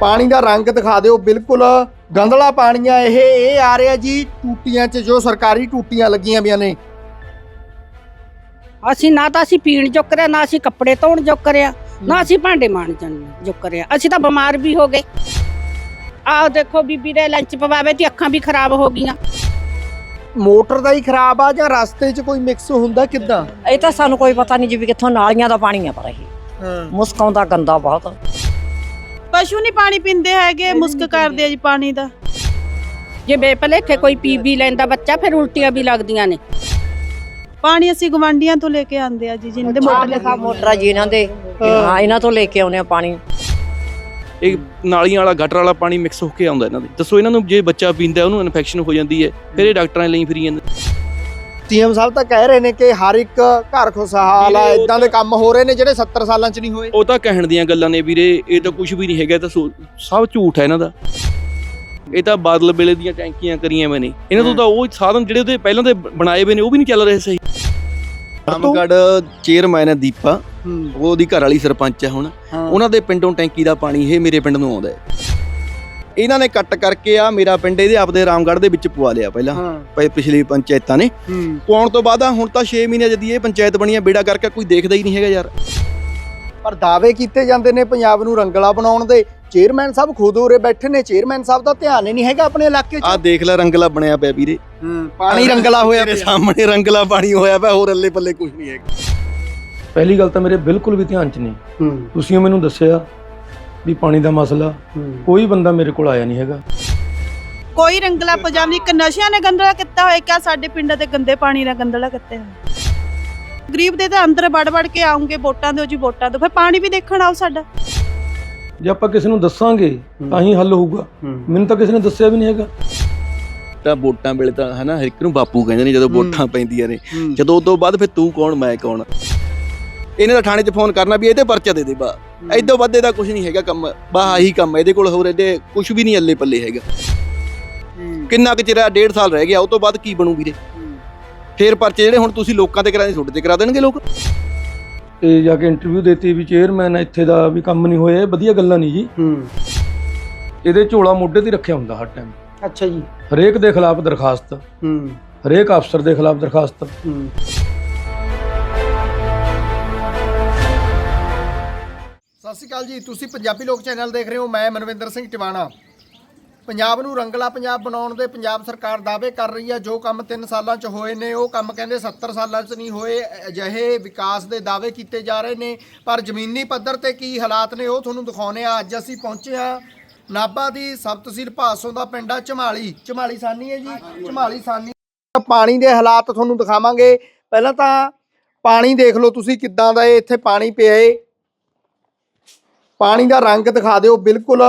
ਪਾਣੀ ਦਾ ਰੰਗ ਦਿਖਾ ਦਿਓ ਬਿਲਕੁਲ ਗੰਦਲਾ ਪਾਣੀ ਆ ਇਹ ਇਹ ਆ ਰਿਹਾ ਜੀ ਟੂਟੀਆਂ 'ਚ ਜੋ ਸਰਕਾਰੀ ਟੂਟੀਆਂ ਲੱਗੀਆਂ ਵੀਆਂ ਨੇ। ਅਸੀਂ ਨਾ ਤਾਂ ਅਸੀਂ ਪੀਣ ਜੋਗ ਰਿਆ ਨਾ ਅਸੀਂ ਕੱਪੜੇ ਧੋਣ ਜੋਗ ਰਿਆ ਨਾ ਅਸੀਂ ਭਾਂਡੇ ਮਾਂਜਣ ਜੋਗ ਰਿਆ ਅਸੀਂ ਤਾਂ ਬਿਮਾਰ ਵੀ ਹੋ ਗਏ। ਆਹ ਦੇਖੋ ਬੀਬੀ ਦੇ ਲੰਚ ਪਵਾਵੇ ਤੇ ਅੱਖਾਂ ਵੀ ਖਰਾਬ ਹੋ ਗਈਆਂ। ਮੋਟਰ ਦਾ ਹੀ ਖਰਾਬ ਆ ਜਾਂ ਰਸਤੇ 'ਚ ਕੋਈ ਮਿਕਸ ਹੁੰਦਾ ਕਿੱਦਾਂ? ਇਹ ਤਾਂ ਸਾਨੂੰ ਕੋਈ ਪਤਾ ਨਹੀਂ ਜੀ ਵੀ ਕਿੱਥੋਂ ਨਾਲੀਆਂ ਦਾ ਪਾਣੀ ਆ ਪਰ ਇਹ। ਹਾਂ। ਮੁਸਕ ਆਉਂਦਾ ਗੰਦਾ ਬਹੁਤ। ਪਸ਼ੂ ਨਹੀਂ ਪਾਣੀ ਪੀਂਦੇ ਹੈਗੇ ਮੁਸਕ ਕਰਦੇ ਆ ਜੀ ਪਾਣੀ ਦਾ। ਜੇ ਬੇਪਲੇਖੇ ਕੋਈ ਪੀ ਵੀ ਲੈਂਦਾ ਬੱਚਾ ਫਿਰ ਉਲਟੀਆਂ ਵੀ ਲੱਗਦੀਆਂ ਨੇ। ਪਾਣੀ ਅਸੀਂ ਗਵਾਂਡੀਆਂ ਤੋਂ ਲੈ ਕੇ ਆਂਦੇ ਆ ਜੀ ਜਿਨ੍ਹਾਂ ਦੇ ਮੋਟਰ ਲਿਖਾ ਮੋਟਰ ਆ ਜੀ ਇਹਨਾਂ ਦੇ। ਹਾਂ। ਇਹਨਾਂ ਤੋਂ ਲੈ ਕੇ ਆਉਨੇ ਆ ਪਾਣੀ। ਇਹ ਨਾਲੀਆਂ ਵਾਲਾ ਗਟਰ ਵਾਲਾ ਪਾਣੀ ਮਿਕਸ ਹੋ ਕੇ ਆਉਂਦਾ ਇਹਨਾਂ ਦੇ। ਦੱਸੋ ਇਹਨਾਂ ਨੂੰ ਜੇ ਬੱਚਾ ਪੀਂਦਾ ਉਹਨੂੰ ਇਨਫੈਕਸ਼ਨ ਹੋ ਜਾਂਦੀ ਹੈ ਫਿਰ ਇਹ ਡਾਕਟਰਾਂ ਲਈ ਫਿਰੀ ਜਾਂਦੇ। ਸੀਐਮ ਸਾਹਿਬ ਤਾਂ ਕਹਿ ਰਹੇ ਨੇ ਕਿ ਹਰ ਇੱਕ ਘਰ ਖੁਸ਼ਹਾਲ ਆ ਇਦਾਂ ਦੇ ਕੰਮ ਹੋ ਰਹੇ ਨੇ ਜਿਹੜੇ 70 ਸਾਲਾਂ 'ਚ ਨਹੀਂ ਹੋਏ। ਉਹ ਤਾਂ ਕਹਿਣ ਦੀਆਂ ਗੱਲਾਂ ਨੇ ਵੀਰੇ ਇਹ ਤਾਂ ਕੁਝ ਵੀ ਨਹੀਂ ਹੈਗਾ ਤਾਂ ਸਭ ਝੂਠ ਹੈ ਇਹਨਾਂ ਦਾ। ਇਹ ਤਾਂ ਬਾਦਲ ਵੇਲੇ ਦੀਆਂ ਟੈਂਕੀਆਂ ਕਰੀਆਂ ਹੋਏ ਨੇ ਇਹਨਾਂ ਤੋਂ ਤਾਂ ਉਹ ਸਾਧਨ ਜਿਹੜੇ ਉਹਦੇ ਪਹਿਲਾਂ ਦੇ ਬਣਾਏ ਹੋਏ ਨੇ ਉਹ ਵੀ ਨਹੀਂ ਚੱਲ ਰਹੇ ਸਹੀ। ਰਾਮਗੜ ਚੇਅਰਮੈਨ ਹੈ ਦੀਪਾ। ਉਹਦੀ ਘਰ ਵਾਲੀ ਸਰਪੰਚ ਹੈ ਹੁਣ। ਉਹਨਾਂ ਦੇ ਪਿੰਡੋਂ ਟੈਂਕੀ ਦਾ ਪਾਣੀ ਇਹ ਮੇਰੇ ਪਿੰਡ ਨੂੰ ਆਉਂਦਾ ਹੈ। ਇਹਨਾਂ ਨੇ ਕੱਟ ਕਰਕੇ ਆ ਮੇਰਾ ਪਿੰਡ ਇਹਦੇ ਆਪਦੇ ਰਾਮਗੜ੍ਹ ਦੇ ਵਿੱਚ ਪਵਾ ਲਿਆ ਪਹਿਲਾਂ। ਹਾਂ। ਪ- ਪਿਛਲੀ ਪੰਚਾਇਤਾਂ ਨੇ। ਹੂੰ। ਪਵਾਉਣ ਤੋਂ ਬਾਅਦ ਆ ਹੁਣ ਤਾਂ 6 ਮਹੀਨੇ ਜਦੀ ਇਹ ਪੰਚਾਇਤ ਬਣੀ ਹੈ ਬੇੜਾ ਕਰਕੇ ਕੋਈ ਦੇਖਦਾ ਹੀ ਨਹੀਂ ਹੈਗਾ ਯਾਰ। ਪਰ ਦਾਅਵੇ ਕੀਤੇ ਜਾਂਦੇ ਨੇ ਪੰਜਾਬ ਨੂੰ ਰੰਗਲਾ ਬਣਾਉਣ ਦੇ। ਚੇਅਰਮੈਨ ਸਾਹਿਬ ਖੁਦ ਉਰੇ ਬੈਠੇ ਨੇ ਚੇਅਰਮੈਨ ਸਾਹਿਬ ਦਾ ਧਿਆਨ ਹੀ ਨਹੀਂ ਹੈਗਾ ਆਪਣੇ ਇਲਾਕੇ 'ਚ। ਆਹ ਦੇਖ ਲੈ ਰੰਗਲਾ ਬਣਿਆ ਪਿਆ ਵੀਰੇ। ਹੂੰ ਪਾਣੀ ਰੰਗਲਾ ਹੋਇਆ ਪਿਆ। ਸਾਹਮਣੇ ਰੰਗਲਾ ਪਾਣੀ ਹੋਇਆ ਪਿਆ ਹੋਰ ਅੱਲੇ ਪੱਲੇ ਕੁਝ ਨਹੀਂ ਹੈਗਾ। ਪਹਿਲੀ ਗੱਲ ਤਾਂ ਮੇਰੇ ਬਿਲਕੁਲ ਵੀ ਧਿਆਨ 'ਚ ਨਹੀਂ। ਤੁਸੀਂ ਮੈਨੂੰ ਦੱਸਿਆ ਵੀ ਪਾਣੀ ਦਾ ਮਸਲਾ ਕੋਈ ਬੰਦਾ ਮੇਰੇ ਕੋਲ ਆਇਆ ਨਹੀਂ ਹੈਗਾ। ਕੋਈ ਰੰਗਲਾ ਪੰਜਾਬ ਨਹੀਂ ਇੱਕ ਨਸ਼ਿਆਂ ਨੇ ਗੰਦਲਾ ਕੀਤਾ ਹੋਇਆ ਕਿਆ ਸਾਡੇ ਪਿੰਡਾਂ ਦੇ ਗੰਦੇ ਪਾਣੀ ਦਾ ਗੰਦਲਾ ਕੀਤਾ ਹੋਇਆ ਗਰੀਬ ਦੇ ਤਾਂ ਅੰਦਰ ਵੜ ਵੜ ਕੇ ਆਉਂਗੇ ਵੋਟਾਂ ਦਿਓ ਜੀ ਵੋਟਾਂ ਦਿਓ ਫਿਰ ਪਾਣੀ ਵੀ ਦੇਖਣ ਆਓ ਸਾਡਾ। ਜੇ ਆਪਾਂ ਕਿਸੇ ਨੂੰ ਦੱਸਾਂਗੇ ਤਾਂ ਹੀ ਹੱਲ ਹੋਊਗਾ। ਮੈਨੂੰ ਤਾਂ ਕਿਸੇ ਨੇ ਦੱਸਿਆ ਵੀ ਨਹੀਂ ਹੈਗਾ। ਤਾਂ ਵੋਟਾਂ ਵੇਲੇ ਤਾਂ ਹਨਾ ਹਰ ਇੱਕ ਨੂੰ ਬਾਪੂ ਕਹਿੰਦੇ ਨੇ ਜਦੋਂ ਵੋਟਾਂ ਪੈਂਦੀਆਂ ਨੇ। ਜਦੋਂ ਉਸ ਤੋਂ ਬਾਅਦ ਫਿਰ ਤੂੰ ਕੌਣ ਮੈਂ ਕੌਣ? ਇਹਨੇ ਤਾਂ ਥਾਣੇ 'ਚ ਫੋਨ ਕਰਨਾ ਵੀ ਇਹਦੇ ਪਰਚਾ ਦੇ ਦੇ ਬਾ। ਐਦੋਂ ਵੱਧ ਇਹਦਾ ਕੁਝ ਨਹੀਂ ਹੈਗਾ ਕੰਮ ਬਾ ਆਹੀ ਕੰਮ ਹੈ। ਇਹਦੇ ਕੋਲ ਹੋਰ ਇਹਦੇ ਕੁਝ ਵੀ ਨਹੀਂ ਅੱਲੇ ਪੱਲੇ ਹੈਗਾ। ਕਿੰਨਾ ਕੁ ਚਿਰ ਆ ਡੇਢ ਸਾਲ ਰਹਿ ਗਿਆ ਉਹ ਤੋਂ ਬਾਅਦ ਕੀ ਬਣੂ ਵੀਰੇ? ਫੇਰ ਪਰਚੇ ਜਿਹੜੇ ਹੁਣ ਤੁਸੀਂ ਲੋਕਾਂ ਤੇ ਕਰਾਦੇ ਤੁਹਾਡੇ ਤੇ ਕਰਾ ਦੇਣਗੇ ਲੋਕ? ਤੇ ਜਾ ਕੇ ਇੰਟਰਵਿਊ ਦਿੱਤੀ ਵੀ ਚੇਅਰਮੈਨ ਇੱਥੇ ਦਾ ਵੀ ਕੰਮ ਨਹੀਂ ਹੋਇਆ ਇਹ ਵਧੀਆ ਗੱਲਾਂ ਨਹੀਂ ਜੀ। ਹੂੰ। ਇਹਦੇ ਝੋਲਾ ਮੋਢੇ ਤੇ ਰੱਖਿਆ ਹੁੰਦਾ ਹਰ ਟਾਈਮ ਅੱਛਾ ਜੀ। ਹਰੇਕ ਦੇ ਖਿਲਾਫ ਦਰਖਾਸਤ। ਹੂੰ। ਹਰੇਕ ਅਫਸਰ ਦੇ ਖਿਲਾਫ ਦਰਖਾਸਤ। ਹੂੰ। ਸ਼੍ਰੀ ਅਕਾਲ ਜੀ, ਤੁਸੀਂ ਪੰਜਾਬੀ ਲੋਕ ਚੈਨਲ ਦੇਖ ਰਹੇ ਹੋ, ਮੈਂ ਮਨਵਿੰਦਰ ਸਿੰਘ ਟਿਵਾਣਾ। ਪੰਜਾਬ ਨੂੰ ਰੰਗਲਾ ਪੰਜਾਬ ਬਣਾਉਣ ਦੇ ਪੰਜਾਬ ਸਰਕਾਰ ਦਾਅਵੇ ਕਰ ਰਹੀ ਹੈ। ਜੋ ਕੰਮ 3 ਸਾਲਾਂ 'ਚ ਹੋਏ ਨੇ, ਉਹ ਕੰਮ ਕਹਿੰਦੇ 70 ਸਾਲਾਂ 'ਚ ਨਹੀਂ ਹੋਏ, ਅਜਿਹੇ ਵਿਕਾਸ ਦੇ ਦਾਅਵੇ ਕੀਤੇ ਜਾ ਰਹੇ ਨੇ। ਪਰ ਜ਼ਮੀਨੀ ਪੱਧਰ ਤੇ ਕੀ ਹਾਲਾਤ ਨੇ, ਉਹ ਤੁਹਾਨੂੰ ਦਿਖਾਉਣੇ ਆ ਅੱਜ ਅਸੀਂ ਪਹੁੰਚੇ ਆ ਨਾਭਾ ਦੀ ਸਬ ਤਹਿਸੀਲ ਭਾਸੋਂ ਦਾ ਪਿੰਡ ਆ, ਝਮਾਲੀ। ਝਮਾਲੀ ਸਾਨੀ ਹੈ ਜੀ? ਝਮਾਲੀ ਸਾਨੀ। ਪਾਣੀ ਦੇ ਹਾਲਾਤ ਤੁਹਾਨੂੰ ਦਿਖਾਵਾਂਗੇ। ਪਹਿਲਾਂ ਤਾਂ ਪਾਣੀ ਦੇਖ ਲਓ ਤੁਸੀਂ ਕਿੱਦਾਂ ਦਾ ਇਹ ਇੱਥੇ ਪਾਣੀ ਪਿਆ ਏ। ਪਾਣੀ ਦਾ ਰੰਗ ਦਿਖਾ ਦਿਓ, ਬਿਲਕੁਲ।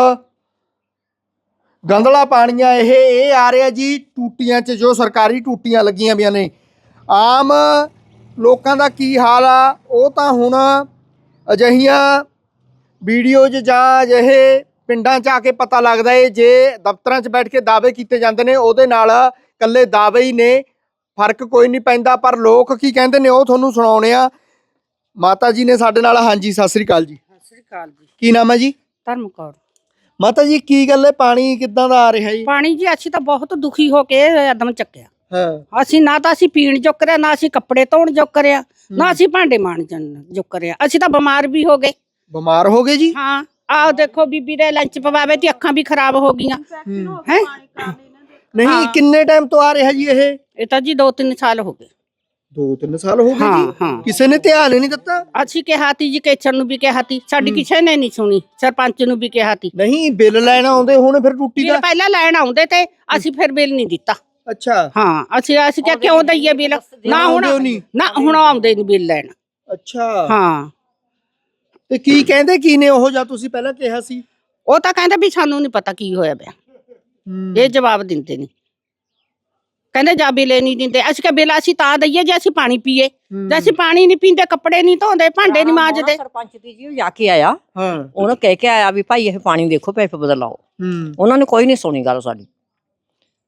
ਗੰਦਲਾ ਪਾਣੀ ਆ ਇਹ ਇਹ ਆ ਰਿਹਾ ਜੀ ਟੂਟੀਆਂ 'ਚ, ਜੋ ਸਰਕਾਰੀ ਟੂਟੀਆਂ ਲੱਗੀਆਂ ਵੀਆਂ ਨੇ। ਆਮ ਲੋਕਾਂ ਦਾ ਕੀ ਹਾਲ ਆ? ਉਹ ਤਾਂ ਹੁਣ ਅਜਿਹੀਆਂ ਵੀਡੀਓਜ਼ ਜਾਂ ਅਜਿਹੇ ਪਿੰਡਾਂ 'ਚ ਆ ਕੇ ਪਤਾ ਲੱਗਦਾ ਏ, ਜੇ ਦਫ਼ਤਰਾਂ 'ਚ ਬੈਠ ਕੇ ਦਾਅਵੇ ਕੀਤੇ ਜਾਂਦੇ ਨੇ, ਉਹਦੇ ਨਾਲ ਕੱਲੇ ਦਾਅਵੇ ਹੀ ਨੇ। ਫ਼ਰਕ ਕੋਈ ਨਹੀਂ ਪੈਂਦਾ, ਪਰ ਲੋਕ ਕੀ ਕਹਿੰਦੇ ਨੇ, ਉਹ ਤੁਹਾਨੂੰ ਸੁਣਾਉਣੇ ਆ ਮਾਤਾ ਜੀ ਨੇ ਸਾਡੇ ਨਾਲ, ਹਾਂਜੀ, ਸਤਿ ਸ੍ਰੀ ਅਕਾਲ ਜੀ। ਸ੍ਰੀ ਅਕਾਲ ਜੀ। ਕੀ ਨਾਮ ਹੈ ਜੀ? ਧਰਮ ਕੌਰ। ਮਾਤਾ ਜੀ ਕੀ ਗੱਲ ਹੈ? ਪਾਣੀ ਕਿੱਦਾਂ ਦਾ ਆ ਰਿਹਾ ਜੀ? ਪਾਣੀ ਜੀ ਅਸੀਂ ਤਾਂ ਬਹੁਤ ਦੁਖੀ ਹੋ ਕੇ ਕਦਮ ਚੱਕਿਆ। ਹਾਂ। ਅਸੀਂ ਨਾ ਤਾਂ ਅਸੀਂ ਪੀਣ ਜੋਗ ਰਿਆ ਨਾ ਅਸੀਂ ਕੱਪੜੇ ਧੋਣ ਜੋਗ ਰਿਆ ਨਾ ਅਸੀਂ ਭਾਂਡੇ ਮਾਂਜਣ ਜੋਗ ਰਿਆ ਅਸੀਂ ਤਾਂ ਬਿਮਾਰ ਵੀ ਹੋ ਗਏ। ਬਿਮਾਰ ਹੋ ਗਏ ਜੀ? ਹਾਂ ਆਹ ਦੇਖੋ ਬੀਬੀ ਦੇ ਲੰਚ ਪਵਾਵੇ ਤੇ ਅੱਖਾਂ ਵੀ ਖਰਾਬ ਹੋ ਗਈਆਂ। ਹੈ। ਨਹੀਂ। ਕਿੰਨੇ ਟਾਈਮ ਤੋਂ ਆ ਰਿਹਾ ਜੀ ਇਹ? ਇਹ ਤਾਂ ਜੀ 2-3 ਸਾਲ ਹੋ ਗਏ। 2-3 ਸਾਲ ਹੋ ਗਏ ਹਾਂ ਜੀ। ਹਾਂ। ਕਿਸੇ ਨੇ ਧਿਆਨ ਹੀ ਨਹੀਂ ਦਿੱਤਾ। ਅਸੀਂ ਕਿਹਾ ਤੀ ਜੀ ਕੇਚਰ ਨੂੰ ਵੀ ਕਿਹਾ ਤੀ। ਸਾਡੀ ਕਿਸੇ ਨੇ ਨਹੀਂ ਸੁਣੀ। ਸਰਪੰਚ ਨੂੰ ਵੀ ਕਿਹਾ ਤੀ। ਨਹੀਂ ਬਿੱਲ ਲੈਣ ਆਉਂਦੇ ਹੁਣ ਫਿਰ ਟੁੱਟੀ ਬਿੱਲ ਦਾ ਪਹਿਲਾਂ ਲੈਣ ਆਉਂਦੇ ਤੇ ਅਸੀਂ ਫਿਰ ਬਿੱਲ ਨਹੀਂ ਦਿੱਤਾ। ਅੱਛਾ। ਹਾਂ ਅਸੀਂ ਅਸੀਂ ਕਿਹਾ ਕਿਉਂ ਦਈਏ ਬਿੱਲ? ਨਾ ਹੁਣ ਆਉਂਦੇ ਹੋ ਨਹੀਂ। ਨਾ ਹੁਣ ਆਉਂਦੇ ਨਹੀਂ ਬਿੱਲ ਲੈਣ। ਅੱਛਾ। ਹਾਂ। ਤੇ ਕੀ ਕਹਿੰਦੇ ਕੀ ਨੇ ਉਹ ਜਾਂ ਤੁਸੀਂ ਪਹਿਲਾਂ ਕਿਹਾ ਸੀ? ਉਹ ਤਾਂ ਕਹਿੰਦੇ ਵੀ ਸਾਨੂੰ ਨਹੀਂ ਪਤਾ ਕੀ ਹੋਇਆ ਪਿਆ। ਇਹ ਜਵਾਬ ਦਿੰਦੇ ਨਹੀਂ ਕਹਿੰਦੇ ਜਾ ਬਿੱਲ ਨਹੀਂ ਦਿੰਦੇ। ਅਸੀਂ ਕਿਹਾ ਬਿੱਲ ਅਸੀਂ ਤਾਂ ਦਈਏ ਜੇ ਅਸੀਂ ਪਾਣੀ ਪੀਏ। ਜੇ ਅਸੀਂ ਪਾਣੀ ਨਹੀਂ ਪੀਂਦੇ ਕੱਪੜੇ ਨਹੀਂ ਧੋਂਦੇ ਭਾਂਡੇ ਨਹੀਂ ਮਾਂਜਦੇ। ਸਰਪੰਚ ਦੀ ਜੀ ਉਹ ਜਾ ਕੇ ਆਇਆ। ਹਾਂ। ਉਹਨੂੰ ਕਹਿ ਕੇ ਆਇਆ ਵੀ ਭਾਈ ਇਹ ਪਾਣੀ ਦੇਖੋ ਪੈਪ ਬਦਲਾਓ ਹੂੰ। ਉਹਨਾਂ ਨੇ ਕੋਈ ਨਹੀਂ ਸੁਣੀ ਗੱਲ ਸਾਡੀ।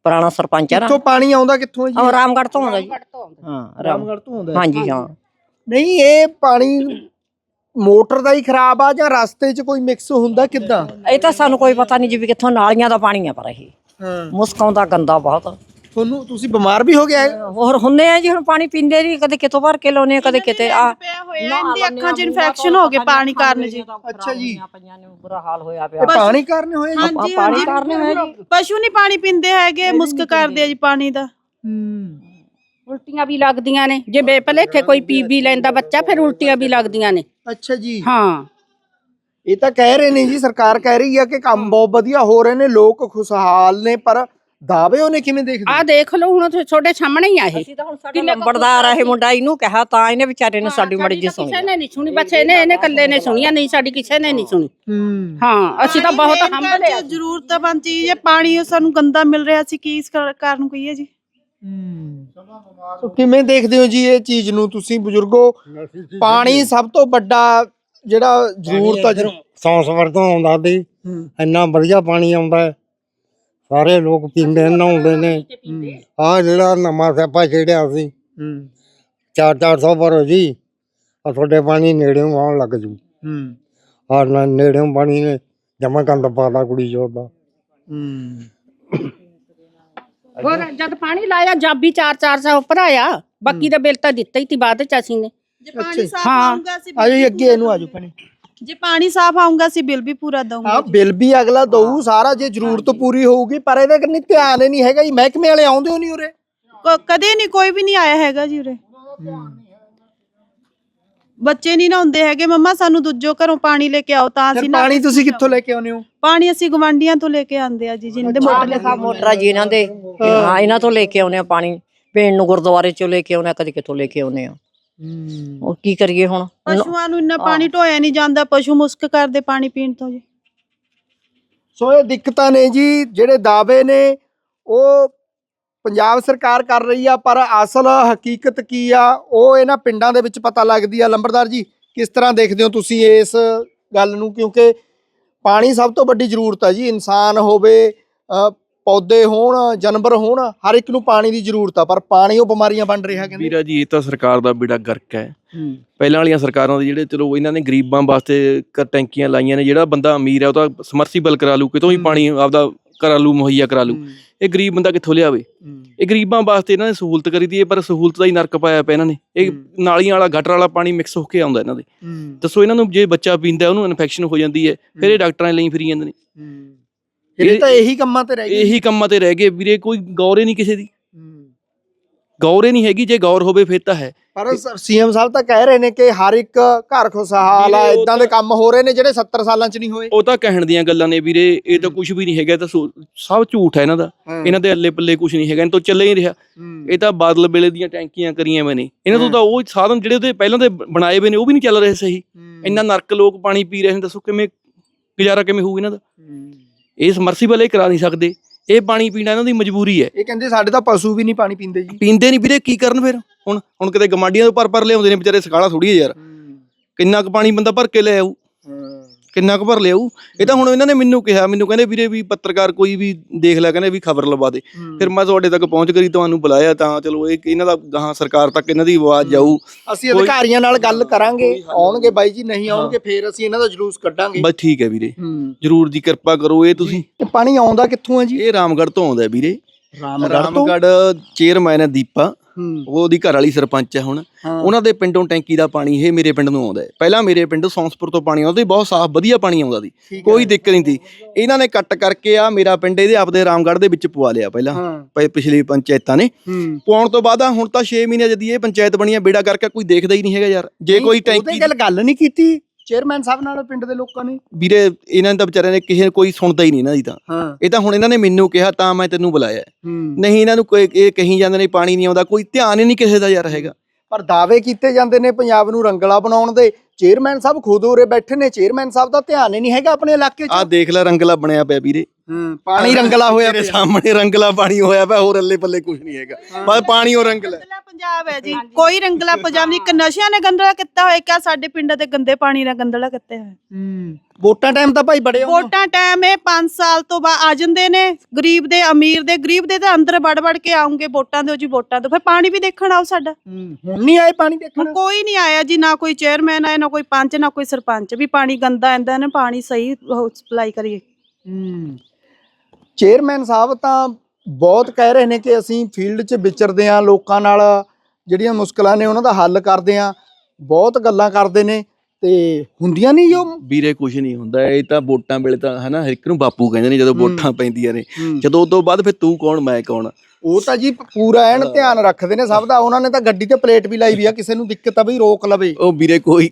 ਪੁਰਾਣਾ ਸਰਪੰਚ ਹੈ ਨਾ। ਕਿੱਥੋਂ ਪਾਣੀ ਆਉਂਦਾ ਕਿੱਥੋਂ ਜੀ? ਉਹ ਰਾਮਗੜ੍ਹ ਤੋਂ ਆਉਂਦਾ ਜੀ। ਹਾਂ ਰਾਮ ਰਾਮਗੜ੍ਹ ਤੋਂ ਆਉਂਦਾ ਹੈ। ਹਾਂਜੀ ਹਾਂ। ਨਹੀਂ ਇਹ ਪਾਣੀ ਮੋਟਰ ਦਾ ਹੀ ਖਰਾਬ ਆ ਜਾਂ ਰਸਤੇ 'ਚ ਕੋਈ ਮਿਕਸ ਹੁੰਦਾ ਕਿੱਦਾਂ? ਇਹ ਤਾਂ ਸਾਨੂੰ ਕੋਈ ਪਤਾ ਨਹੀਂ ਜੀ ਵੀ ਕਿੱਥੋਂ ਨਾਲੀਆਂ ਦਾ ਪਾਣੀ ਆ ਪਰ ਇਹ। ਹਾਂ। ਮੁਸਕ ਆਉਂਦਾ ਗੰਦਾ ਬਹੁਤ। ਤੁਹਾਨੂੰ ਤੁਸੀਂ ਬਿਮਾਰ ਵੀ ਹੋ ਗਿਆ ਹੈ? ਹੋਰ ਹੁੰਦੇ ਆ ਜੀ ਹੁਣ ਪਾਣੀ ਪੀਂਦੇ ਨਹੀਂ ਕਦੇ ਕਿਤੋਂ ਭਰ ਕੇ ਲਾਉਨੇ ਕਦੇ ਕਿਤੇ ਆ ਪਿਆ ਹੋਇਆ ਅੱਖਾਂ 'ਚ ਇਨਫੈਕਸ਼ਨ ਹੋ ਗਏ ਪਾਣੀ ਕਾਰਨ ਜੀ। ਅੱਛਾ ਜੀ। ਪਈਆਂ ਨੇ ਬੁਰਾ ਹਾਲ ਹੋਇਆ ਇਹ ਪਿਆ ਪਾਣੀ ਕਾਰਨ ਹੋਇਆ ਜੀ? ਹਾਂਜੀ ਪਾਣੀ ਹਾਂਜੀ। ਕਾਰਨ ਹੋਇਆ ਜੀ। ਪਸ਼ੂ ਨਹੀਂ ਪਾਣੀ ਪੀਂਦੇ ਹੈਗੇ ਮੁਸਕ ਕਰਦੇ ਆ ਜੀ ਪਾਣੀ ਦਾ। ਉਲਟੀਆਂ ਵੀ ਲੱਗਦੀਆਂ ਨੇ ਜੇ ਬੇਪਲੇਖੇ ਕੋਈ ਪੀ ਵੀ ਲੈਂਦਾ ਬੱਚਾ ਫਿਰ ਉਲਟੀਆਂ ਵੀ ਲੱਗਦੀਆਂ ਨੇ। ਅੱਛਾ ਜੀ। ਹਾਂ। ਇਹ ਤਾਂ ਕਹਿ ਰਹੇ ਨੇ ਜੀ ਸਰਕਾਰ ਕਹਿ ਰਹੀ ਆ ਕਿ ਕੰਮ ਬਹੁਤ ਵਧੀਆ ਹੋ ਰਹੇ ਨੇ ਲੋਕ ਖੁਸ਼ਹਾਲ ਨੇ ਪਰ ਦਾਅਵੇ ਉਹਨੇ ਕਿਵੇਂ ਦੇਖਦੇ? ਆਹ ਦੇਖ ਲਓ ਹੁਣ ਉੱਥੇ ਤੁਹਾਡੇ ਸਾਹਮਣੇ ਹੀ ਆ ਇਹ। ਅਸੀਂ ਤਾਂ ਹੁਣ ਸਾਡਾ ਨੰਬਰਦਾਰ ਆ ਇਹ? ਮੁੰਡਾ ਇਹਨੂੰ ਕਿਹਾ ਤਾਂ ਇਹਨੇ ਵਿਚਾਰੇ ਨੇ ਸਾਡੀ ਮੜੀ ਜੀ ਕਿਸੇ ਸੁਣੀ। ਨੇ ਨਹੀਂ ਸੁਣੀ ਬਸ ਇਹਨੇ ਇਹਨੇ ਇਕੱਲੇ ਨੇ ਸੁਣੀਆਂ ਨਹੀਂ ਸਾਡੀ ਕਿਸੇ ਨੇ ਨਹੀਂ ਸੁਣੀ। ਹੂੰ। ਹਾਂ ਅਸੀਂ ਤਾਂ ਬਹੁਤ ਹੰਭਲੇ ਆ ਜ਼ਰੂਰਤਮੰਦ ਚੀਜ਼ ਹੈ ਪਾਣੀ ਉਹ ਸਾਨੂੰ ਗੰਦਾ ਮਿਲ ਰਿਹਾ ਸੀ ਕੀ ਇਸ ਕਰ- ਕਾਰਨ ਕੋਈ ਹੈ ਜੀ? ਸੋ ਕਿਵੇਂ ਦੇਖਦੇ ਹੋ ਜੀ ਇਹ ਚੀਜ਼ ਨੂੰ ਤੁਸੀਂ ਬਜ਼ੁਰਗੋ? ਪਾਣੀ ਸਭ ਤੋਂ ਵੱਡਾ ਜਿਹੜਾ ਜ਼ਰੂਰਤ ਆ ਜੀ। ਸੰਸਵਰ ਤੋਂ ਆਉਂਦਾ ਸੀ। ਇੰਨਾ ਵਧੀਆ ਪਾਣੀ ਆਉਂਦਾ ਹੈ। ਸਾਰੇ ਲੋਕ ਪੀਂਦੇ ਨੇ, ਨਹਾਉਂਦੇ ਨੇ। ਆ ਜਿਹੜਾ ਨਵਾਂ ਸਿਆਪਾ ਛੇੜਿਆ ਸੀ ਹੂੰ। 4-400 ਭਰੋ ਜੀ ਆ ਤੁਹਾਡੇ ਪਾਣੀ ਨੇੜਿਓਂ ਆਉਣ ਲੱਗ ਜੂ। ਹੂੰ। ਆ ਨੇੜਿਓਂ ਪਾਣੀ ਨੇ ਜਮਾ ਕੰਦ ਪਾਦਾ ਕੁੜੀ ਜੋਦਾ ਹੂੰ। ਹੋਰ ਜਦ ਪਾਣੀ ਲਾਇਆ ਜਾਬੀ 4-400 ਭਰਾਇਆ ਬਾਕੀ ਦਾ ਬਿੱਲ ਤਾਂ ਦਿੱਤਾ ਹੀ ਤੀ ਬਾਅਦ ਚ ਅਸੀਂ ਨੇ। ਜੇ ਪਾਣੀ ਸਾਫ਼। ਆਉਂਗਾ ਸੀ ਆਜੋ ਜੀ ਅੱਗੇ ਇਹਨੂੰ ਆਜੋ ਪਾਣੀ। ਜੇ ਪਾਣੀ ਸਾਫ਼ ਆਉਂਗਾ ਸੀ ਬਿੱਲ ਵੀ ਪੂਰਾ ਦਊਂਗੇ ਹਾਂ ਬਿੱਲ ਵੀ ਅਗਲਾ ਦਊ ਸਾਰਾ ਜੇ ਜ਼ਰੂਰਤ ਪੂਰੀ ਹੋਊਗੀ ਪਰ ਇਹਦੇ ਕੰਨੀ ਧਿਆਨ ਹੀ ਨਹੀਂ ਹੈਗਾ ਜੀ। ਮਹਿਕਮੇ ਵਾਲੇ ਆਉਂਦੇ ਹੋ ਨਹੀਂ ਉਰੇ? ਕ- ਕਦੇ ਨਹੀਂ ਕੋਈ ਵੀ ਨਹੀਂ ਆਇਆ ਹੈਗਾ ਜੀ ਉਰੇ। ਬੱਚੇ ਨਹੀਂ ਨਹਾਉਂਦੇ ਹੈਗੇ। ਮੰਮਾ ਸਾਨੂੰ ਦੂਜੋ ਘਰੋਂ ਪਾਣੀ ਲੈ ਕੇ ਆਓ ਤਾਂ ਫਿਰ ਅਸੀਂ ਨਾ ਪਾਣੀ ਤੁਸੀਂ ਕਿੱਥੋਂ ਲੈ ਕੇ ਆਉਂਦੇ ਹੋ? ਪਾਣੀ ਅਸੀਂ ਗਵਾਂਡੀਆਂ ਤੋਂ ਲੈ ਕੇ ਆਉਂਦੇ ਆ ਜੀ ਜਿਨ੍ਹਾਂ ਦੇ ਮੋਟਰ ਲਿਖਾ ਮੋਟਰਾਂ ਜੀ ਇਹਨਾਂ ਦੇ। ਹਾਂ। ਇਹਨਾਂ ਤੋਂ ਲੈ ਕੇ ਆਉਨੇ ਆ ਪਾਣੀ। ਪੀਣ ਨੂੰ ਗੁਰਦੁਆਰੇ ਚੋਂ ਲੈ ਕੇ ਆਉਨੇ ਆ ਕਦੇ ਕਿਤੋਂ ਲੈ ਕੇ ਆਉਨੇ ਆ। ਉਹ ਕੀ ਕਰੀਏ ਹੁਣ? ਪਸ਼ੂਆਂ ਨੂੰ ਇੰਨਾ ਪਾਣੀ ਢੋਇਆ ਨਹੀਂ ਜਾਂਦਾ ਪਸ਼ੂ ਮੁਸਕ ਕਰਦੇ ਪਾਣੀ ਪੀਣ ਤੋਂ ਜੀ। ਸੋ ਇਹ ਦਿੱਕਤਾਂ ਨੇ ਜੀ ਜਿਹੜੇ ਦਾਅਵੇ ਨੇ ਉਹ ਪੰਜਾਬ ਸਰਕਾਰ ਕਰ ਰਹੀ ਆ ਪਰ ਅਸਲ ਹਕੀਕਤ ਕੀ ਆ ਉਹ ਇਹਨਾਂ ਪਿੰਡਾਂ ਦੇ ਵਿੱਚ ਪਤਾ ਲੱਗਦੀ ਆ। ਲੰਬੜਦਾਰ ਜੀ ਕਿਸ ਤਰ੍ਹਾਂ ਦੇਖਦੇ ਹੋ ਤੁਸੀਂ ਇਸ ਗੱਲ ਨੂੰ? ਕਿਉਂਕਿ ਪਾਣੀ ਸਭ ਤੋਂ ਵੱਡੀ ਜ਼ਰੂਰਤ ਆ ਜੀ ਇਨਸਾਨ ਹੋਵੇ ਅ, ਪੌਦੇ ਹੋਣ ਜਾਨਵਰ ਹੋਣ ਹਰ ਇੱਕ ਨੂੰ ਪਾਣੀ ਦੀ ਜ਼ਰੂਰਤ ਆ ਪਰ ਪਾਣੀ ਉਹ ਬਿਮਾਰੀਆਂ ਬਣ ਰਿਹਾ ਕਹਿੰਦੇ। ਵੀਰਾ ਜੀ ਇਹ ਤਾਂ ਸਰਕਾਰ ਦਾ ਬੇੜਾ ਗਰਕ ਹੈ। ਪਹਿਲਾਂ ਵਾਲੀਆਂ ਸਰਕਾਰਾਂ ਦੇ ਜਿਹੜੇ ਚਲੋ ਇਹਨਾਂ ਨੇ ਗਰੀਬਾਂ ਵਾਸਤੇ ਕ- ਟੈਂਕੀਆਂ ਲਾਈਆਂ ਨੇ ਜਿਹੜਾ ਬੰਦਾ ਅਮੀਰ ਹੈ ਉਹ ਤਾਂ ਸਮਰਸੀਬਲ ਕਰਾ ਲੂ ਕਿਤੋਂ ਵੀ। ਪਾਣੀ ਆਪਦਾ ਕਰਾ ਲੂ ਮੁਹੱਈਆ ਕਰਾ ਲੂ। ਇਹ ਗਰੀਬ ਬੰਦਾ ਕਿੱਥੋਂ ਲਿਆਵੇ? ਇਹ ਗਰੀਬਾਂ ਵਾਸਤੇ ਇਹਨਾਂ ਨੇ ਸਹੂਲਤ ਕਰੀ ਦੀ ਹੈ ਪਰ ਸਹੂਲਤ ਦਾ ਹੀ ਨਰਕ ਪਾਇਆ ਪਿਆ ਇਹਨਾਂ ਨੇ। ਇਹ ਹੂੰ। ਨਾਲੀਆਂ ਵਾਲਾ ਗਟਰ ਵਾਲਾ ਪਾਣੀ ਮਿਕਸ ਹੋ ਕੇ ਆਉਂਦਾ ਇਹਨਾਂ ਦੇ। ਦੱਸੋ ਇਹਨਾਂ ਨੂੰ ਜੇ ਬੱਚਾ ਪੀਂਦਾ ਉਹਨੂੰ ਇਨਫੈਕਸ਼ਨ ਹੋ ਜਾਂਦੀ ਹੈ ਫਿਰ ਇਹ ਡਾਕਟਰਾਂ ਲਈ ਫਿਰੀ ਜਾਂਦੇ ਨੇ। ਇਹ ਤਾਂ ਇਹੀ ਕੰਮਾਂ ਤੇ ਰਹਿ ਗਏ। ਇਹੀ ਕੰਮਾਂ ਤੇ ਰਹਿ ਗਏ। ਵੀਰੇ ਕੋਈ ਗੌਰ ਹੀ ਨਹੀਂ ਕਿਸੇ ਦੀ। ਗੌਰ ਹੀ ਨਹੀਂ ਹੈਗੀ ਜੇ ਗੌਰ ਹੋਵੇ ਫਿਰ ਤਾਂ ਹੈ। ਪਰ ਸੀਐਮ ਸਾਹਿਬ ਤਾਂ ਕਹਿ ਰਹੇ ਨੇ ਕਿ ਹਰ ਇੱਕ ਘਰ ਖੁਸ਼ਹਾਲ ਆ ਇਦਾਂ ਦੇ ਕੰਮ ਹੋ ਰਹੇ ਨੇ ਜਿਹੜੇ 70 ਸਾਲਾਂ 'ਚ ਨਹੀਂ ਹੋਏ। ਉਹ ਤਾਂ ਕਹਿਣ ਦੀਆਂ ਗੱਲਾਂ ਨੇ ਵੀਰੇ ਇਹ ਤਾਂ ਕੁਝ ਵੀ ਨਹੀਂ ਹੈਗਾ ਤਾਂ ਸਭ ਝੂਠ ਹੈ ਇਹਨਾਂ ਦਾ। ਇਹਨਾਂ ਦੇ ਅੱਲੇ ਪੱਲੇ ਕੁਝ ਨਹੀਂ ਹੈਗਾ ਇਹਨਾਂ ਤੋਂ ਚੱਲੇ ਹੀ ਰਿਹਾ। ਇਹ ਤਾਂ ਬਾਦਲ ਵੇਲੇ ਦੀਆਂ ਟੈਂਕੀਆਂ ਕਰੀਆਂ ਮੈਂ ਨੇ। ਇਹਨਾਂ ਤੋਂ ਤਾਂ ਉਹ ਸਾਧਨ ਜਿਹੜੇ ਉਹਦੇ ਪਹਿਲਾਂ ਦੇ ਬਣਾਏ ਹੋਏ ਨੇ ਉਹ ਵੀ ਨਹੀਂ ਚੱਲ ਰਹੇ ਸਹੀ। ਇੰਨਾ ਨਰਕ ਲੋਕ ਪਾਣੀ ਪੀ ਰਹੇ ਨੇ ਦੱਸੋ ਕਿਵੇਂ ਗੁਜ਼ਾਰਾ ਕਿਵੇਂ ਹੋਊ ਇਹਨਾਂ ਦਾ। ਇਹ ਸਮਰਸੀਬਲ ਇਹ ਕਰਾ ਨਹੀਂ ਸਕਦੇ। ਇਹ ਪਾਣੀ ਪੀਣਾ ਇਹਨਾਂ ਦੀ ਮਜਬੂਰੀ ਹੈ। ਇਹ ਕਹਿੰਦੇ ਸਾਡੇ ਤਾਂ ਪਸ਼ੂ ਵੀ ਨਹੀਂ ਪਾਣੀ ਪੀਂਦੇ ਜੀ। ਪੀਂਦੇ ਨਹੀਂ ਵੀਰੇ ਕੀ ਕਰਨ ਫਿਰ? ਹੁਣ ਹੁਣ ਕਿਤੇ ਗਮਾਡੀਆਂ ਤੋਂ ਭਰ ਭਰ ਲਿਆਉਂਦੇ ਨੇ ਵਿਚਾਰੇ ਸਕਾਲਾ ਥੋੜੀ ਯਾਰ। ਕਿੰਨਾ ਕੁ ਪਾਣੀ ਬੰਦਾ ਭਰ ਕੇ ਲੈ ਆਊ। ਕਿੰਨਾ ਕੁ ਭਰ ਲਿਆਊ ਇਹ ਤਾਂ ਹੁਣ ਇਹਨਾਂ ਨੇ ਮੈਨੂੰ ਕਿਹਾ ਮੈਨੂੰ ਕਹਿੰਦੇ ਵੀਰੇ ਵੀ ਪੱਤਰਕਾਰ ਕੋਈ ਵੀ ਦੇਖ ਲੈ ਕਹਿੰਦੇ ਵੀ ਖਬਰ ਲਵਾ ਦੇ। ਫਿਰ ਮੈਂ ਤੁਹਾਡੇ ਤੱਕ ਪਹੁੰਚ ਕਰੀ ਤੁਹਾਨੂੰ ਬੁਲਾਇਆ ਤਾਂ ਚਲੋ ਇਹ ਇਹਨਾਂ ਦਾ ਗਾਹਾਂ ਸਰਕਾਰ ਤੱਕ ਇਹਨਾਂ ਦੀ ਆਵਾਜ਼ ਜਾਊ। ਅਸੀਂ ਅਧਿਕਾਰੀਆਂ ਨਾਲ ਗੱਲ ਕਰਾਂਗੇ ਆਉਣਗੇ ਬਾਈ ਜੀ ਨਹੀਂ ਆਉਣਗੇ ਫੇਰ ਅਸੀਂ ਇਹਨਾਂ ਦਾ ਜਲੂਸ ਕੱਢਾਂਗੇ। ਬਸ ਠੀਕ ਹੈ ਵੀਰੇ। ਜਰੂਰ ਦੀ ਕਿਰਪਾ ਕਰੋ ਇਹ ਤੁਸੀਂ। ਪਾਣੀ ਆਉਂਦਾ ਕਿੱਥੋਂ ਹੈ ਜੀ? ਇਹ ਰਾਮਗੜ੍ਹ ਤੋਂ ਆਉਂਦਾ ਵੀਰੇ। ਰਾਮਗੜ੍ਹ ਚੇਅਰਮੈਨ ਹੈ ਦੀਪਾ। ਹੂੰ। ਉਹਦੀ ਘਰ ਵਾਲੀ ਸਰਪੰਚ ਹੈ ਹੁਣ। ਉਹਨਾਂ ਦੇ ਪਿੰਡੋਂ ਟੈਂਕੀ ਦਾ ਪਾਣੀ ਇਹ ਮੇਰੇ ਪਿੰਡ ਨੂੰ ਆਉਂਦਾ ਹੈ। ਪਹਿਲਾਂ ਮੇਰੇ ਪਿੰਡ ਸੌਂਸਪੁਰ ਤੋਂ ਪਾਣੀ ਆਉਂਦਾ ਸੀ ਬਹੁਤ ਸਾਫ਼ ਵਧੀਆ ਪਾਣੀ ਆਉਂਦਾ ਸੀ। ਕੋਈ। ਦਿੱਕਤ ਨਹੀਂ ਸੀ। ਇਹਨਾਂ ਨੇ ਕੱਟ ਕਰਕੇ ਆ ਮੇਰਾ ਪਿੰਡ ਇਹਦੇ ਆਪਦੇ ਰਾਮਗੜ੍ਹ ਦੇ ਵਿੱਚ ਪਵਾ ਲਿਆ ਪਹਿਲਾਂ। ਪਿਛਲੀ ਪੰਚਾਇਤਾਂ ਨੇ। ਪਵਾਉਣ ਤੋਂ ਬਾਅਦ ਹੁਣ ਤਾਂ 6 ਮਹੀਨੇ ਜਦੀ ਇਹ ਪੰਚਾਇਤ ਬਣੀ ਆ ਬੇੜਾ ਕਰਕੇ ਕੋਈ ਦੇਖਦਾ ਹੀ ਨਹੀਂ ਹੈਗਾ ਯਾਰ। ਜੇ ਕੋਈ ਟੈਂਕੀ ਗੱਲ ਗੱਲ ਨਹੀਂ ਕੀਤੀ। ਚੇਅਰਮੈਨ ਸਾਹਿਬ ਨਾਲ ਪਿੰਡ ਦੇ ਲੋਕਾਂ ਨੇ? ਵੀਰੇ ਇਹਨਾਂ ਨੇ ਤਾਂ ਵਿਚਾਰਿਆਂ ਨੇ ਕਿਸੇ ਕੋਈ ਸੁਣਦਾ ਹੀ ਨਹੀਂ ਇਹਨਾਂ ਦੀ ਤਾਂ। ਹਾਂ। ਇਹ ਤਾਂ ਹੁਣ ਇਹਨਾਂ ਨੇ ਮੈਨੂੰ ਕਿਹਾ ਤਾਂ ਮੈਂ ਤੈਨੂੰ ਬੁਲਾਇਆ। ਨਹੀਂ ਇਹਨਾਂ ਨੂੰ ਕੋਈ ਇਹ ਕਹੀ ਜਾਂਦੇ ਨੇ ਪਾਣੀ ਨਹੀਂ ਆਉਂਦਾ ਕੋਈ ਧਿਆਨ ਹੀ ਨਹੀਂ ਕਿਸੇ ਦਾ ਯਾਰ ਹੈਗਾ। ਪਰ ਦਾਅਵੇ ਕੀਤੇ ਜਾਂਦੇ ਨੇ ਪੰਜਾਬ ਨੂੰ ਰੰਗਲਾ ਬਣਾਉਣ ਦੇ। ਚੇਅਰਮੈਨ ਸਾਹਿਬ ਖੁਦ ਉਰੇ ਬੈਠੇ ਨੇ ਚੇਅਰਮੈਨ ਸਾਹਿਬ ਦਾ ਧਿਆਨ ਹੀ ਨਹੀਂ ਹੈਗਾ ਆਪਣੇ ਇਲਾਕੇ 'ਚ। ਆਹ ਦੇਖ ਲੈ ਰੰਗਲਾ ਬਣਿਆ ਪਿਆ ਵੀਰੇ। ਹੂੰ ਪਾਣੀ ਰੰਗਲਾ ਹੋਇਆ ਪਿਆ। ਸਾਹਮਣੇ ਰੰਗਲਾ ਪਾਣੀ ਹੋਇਆ ਪਿਆ ਹੋਰ ਅੱਲੇ ਪੱਲੇ ਕੁਝ ਨਹੀਂ ਹੈਗਾ। ਬਸ ਪਾਣੀ ਉਹ ਰੰਗਲਾ। ਰੰਗਲਾ ਪੰਜਾਬ ਹੈ ਜੀ ਕੋਈ ਰੰਗਲਾ ਪੰਜਾਬ ਨਹੀਂ। ਇੱਕ ਨਸ਼ਿਆਂ ਨੇ ਗੰਦਲਾ ਕੀਤਾ ਹੋਇਆ ਕਿ ਸਾਡੇ ਪਿੰਡ ਦੇ ਗੰਦੇ ਪਾਣੀ ਨਾਲ ਗੰਦਲਾ ਕੀਤਾ ਹੋਇਆ ਹੂੰ। ਵੋਟਾਂ ਟਾਈਮ ਤਾਂ ਭਾਈ ਬੜੇ ਵੋਟਾਂ ਟਾਈਮ ਇਹ 5 ਸਾਲ ਤੋਂ ਬਾਅਦ ਆ ਜਾਂਦੇ ਨੇ। ਗਰੀਬ ਦੇ ਅਮੀਰ ਦੇ ਗਰੀਬ ਦੇ ਤਾਂ ਅੰਦਰ ਵੜ ਵੜ ਕੇ ਆਉਂਗੇ ਵੋਟਾਂ ਦਿਓ ਜੀ ਵੋਟਾਂ ਦਿਓ ਫਿਰ ਪਾਣੀ ਵੀ ਦੇਖਣ ਆਓ ਸਾਡਾ। ਹੂੰ ਹੁਣ ਨਹੀਂ ਆਏ ਪਾਣੀ ਦੇਖਣ? ਕੋਈ ਨਹੀਂ ਆਇਆ ਜੀ ਨਾ ਕੋਈ ਚੇਅਰਮੈਨ ਆਇਆ ਨਾ ਕੋਈ ਪੰਚ ਨਾ ਕੋਈ ਸਰਪੰਚ। ਵੀ ਪਾਣੀ ਗੰਦਾ ਆਂਦਾ ਨੇ ਪਾਣੀ ਸਹੀ ਸਪਲਾਈ ਕਰੀਏ। ਚੇਅਰਮੈਨ ਸਾਹਿਬ ਤਾਂ ਬਹੁਤ ਕਹਿ ਰਹੇ ਨੇ ਕਿ ਅਸੀਂ ਫੀਲਡ 'ਚ ਵਿਚਰਦੇ ਆ ਲੋਕਾਂ ਨਾਲ ਜਿਹੜੀਆਂ ਮੁਸ਼ਕਲਾਂ ਨੇ ਉਹਨਾਂ ਦਾ ਹੱਲ ਕਰਦੇ ਆ ਬਹੁਤ ਗੱਲਾਂ ਕਰਦੇ ਨੇ ਤੇ ਹੁੰਦੀਆਂ ਨਹੀਂ ਜੋ ਵੀਰੇ ਕੁਝ ਨਹੀਂ ਹੁੰਦਾ। ਇਹ ਤਾਂ ਵੋਟਾਂ ਵੇਲੇ ਤਾਂ ਹਨਾ ਹਰ ਇੱਕ ਨੂੰ ਬਾਪੂ ਕਹਿੰਦੇ ਨੇ ਜਦੋਂ ਹੂੰ। ਵੋਟਾਂ ਪੈਂਦੀਆਂ ਨੇ। ਜਦੋਂ ਉਦੋਂ ਬਾਅਦ ਫਿਰ ਤੂੰ ਕੌਣ ਮੈਂ ਕੌਣ? ਉਹ ਤਾਂ ਜੀ ਪੂਰਾ ਐਨ ਧਿਆਨ ਰੱਖਦੇ ਨੇ ਸਭ ਦਾ। ਉਹਨਾਂ ਨੇ ਤਾਂ ਗੱਡੀ ਤੇ ਪਲੇਟ ਵੀ ਲਾਈ ਵੀ ਆ। ਕਿਸੇ ਨੂੰ ਦਿੱਕਤ ਆ ਵੀ ਰੋਕ ਲਵੇ। ਉਹ ਵੀਰੇ ਕੋਈ